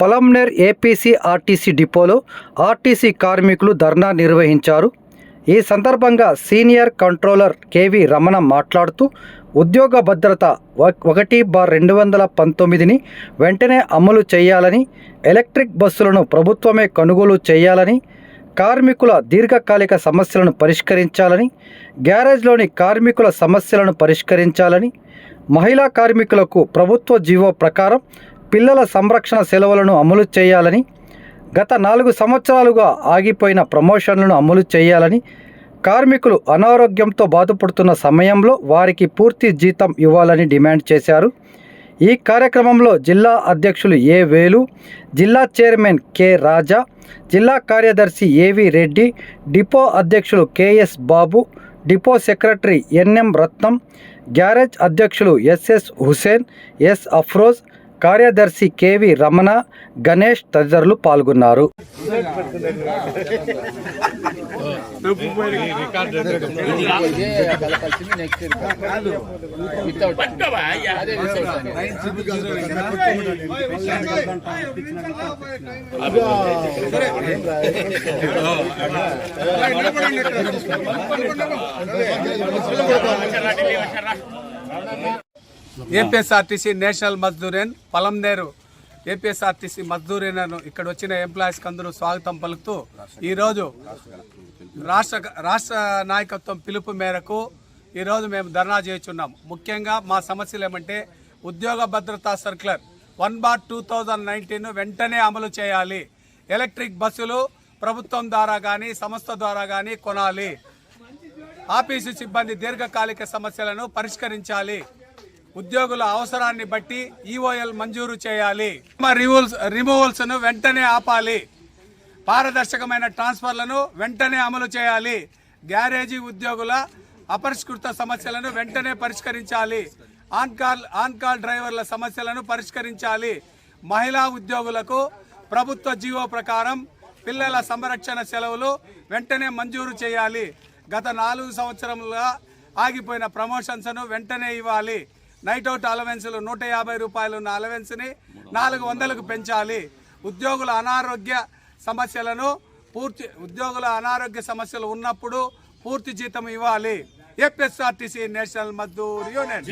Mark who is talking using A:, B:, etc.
A: Palamaner APC RTC డిపోలో RTC కార్మికులు ధర్నా నిర్వహించారు. ఈ సందర్భంగా సీనియర్ కంట్రోలర్ కేవి రమణ మాట్లాడుతూ ఉద్యోగ భద్రత ఒకటి బార్ రెండు వందల పంతొమ్మిదిని వెంటనే అమలు చేయాలని ఎలక్ట్రిక్ బస్సులను ప్రభుత్వమే కొనుగోలు చేయాలని కార్మికుల దీర్ఘకాలిక సమస్యలను పరిష్కరించాలని గ్యారేజ్లోని కార్మికుల సమస్యలను పరిష్కరించాలని మహిళా కార్మికులకు ప్రభుత్వ జీవో ప్రకారం పిల్లల సంరక్షణ సెలవులను అమలు చేయాలని గత నాలుగు సంవత్సరాలుగా ఆగిపోయిన ప్రమోషన్లను అమలు చేయాలని కార్మికులు అనారోగ్యంతో బాధపడుతున్న సమయంలో వారికి పూర్తి జీతం ఇవ్వాలని డిమాండ్ చేశారు. ఈ కార్యక్రమంలో జిల్లా అధ్యక్షులు ఏ వేలు జిల్లా చైర్మన్ కె రాజా జిల్లా కార్యదర్శి ఏవి రెడ్డి డిపో అధ్యక్షులు KS Babu depot secretary NM Ratnam garage అధ్యక్షులు ఎస్ఎస్ హుసేన్ ఎస్ అఫ్రోజ్ కార్యదర్శి కెవి రమణ గణేష్ తదితరులు పాల్గొన్నారు.
B: ఏపీఎస్ఆర్టీసీ నేషనల్ మజ్దూరేన్ పలంనేరు ఏపీఎస్ఆర్టీసీ మజ్దూరేన్ ఇక్కడ వచ్చిన ఎంప్లాయీస్కి అందరూ స్వాగతం పలుకుతూ ఈరోజు రాష్ట్ర రాష్ట్ర నాయకత్వం పిలుపు మేరకు ఈరోజు మేము ధర్నా చేస్తున్నాం. ముఖ్యంగా మా సమస్యలు ఏమంటే ఉద్యోగ భద్రతా circular one bar two thousand nineteen వెంటనే అమలు చేయాలి. ఎలక్ట్రిక్ బస్సులు ప్రభుత్వం ద్వారా కానీ సంస్థ ద్వారా కానీ కొనాలి. ఆఫీసు సిబ్బంది దీర్ఘకాలిక సమస్యలను పరిష్కరించాలి. ఉద్యోగుల అవసరాన్ని బట్టి ఈఓఎల్ మంజూరు చేయాలి. రిమూవల్స్ రిమూవల్స్ను వెంటనే ఆపాలి. పారదర్శకమైన ట్రాన్స్ఫర్లను వెంటనే అమలు చేయాలి. గ్యారేజీ ఉద్యోగుల అపరిష్కృత సమస్యలను వెంటనే పరిష్కరించాలి. ఆన్కాల్ ఆన్కాల్ డ్రైవర్ల సమస్యలను పరిష్కరించాలి. మహిళా ఉద్యోగులకు ప్రభుత్వ జీవో ప్రకారం పిల్లల సంరక్షణ సెలవులు వెంటనే మంజూరు చేయాలి. గత నాలుగు సంవత్సరములుగా ఆగిపోయిన ప్రమోషన్స్ను వెంటనే ఇవ్వాలి. నైట్ అవుట్ అలవెన్స్లు నూట యాభై రూపాయలు ఉన్న అలవెన్స్ని నాలుగు వందలకు పెంచాలి. ఉద్యోగుల అనారోగ్య సమస్యలను పూర్తి ఉద్యోగుల అనారోగ్య సమస్యలు ఉన్నప్పుడు పూర్తి జీతం ఇవ్వాలి. APSRTC national Mazdoor union.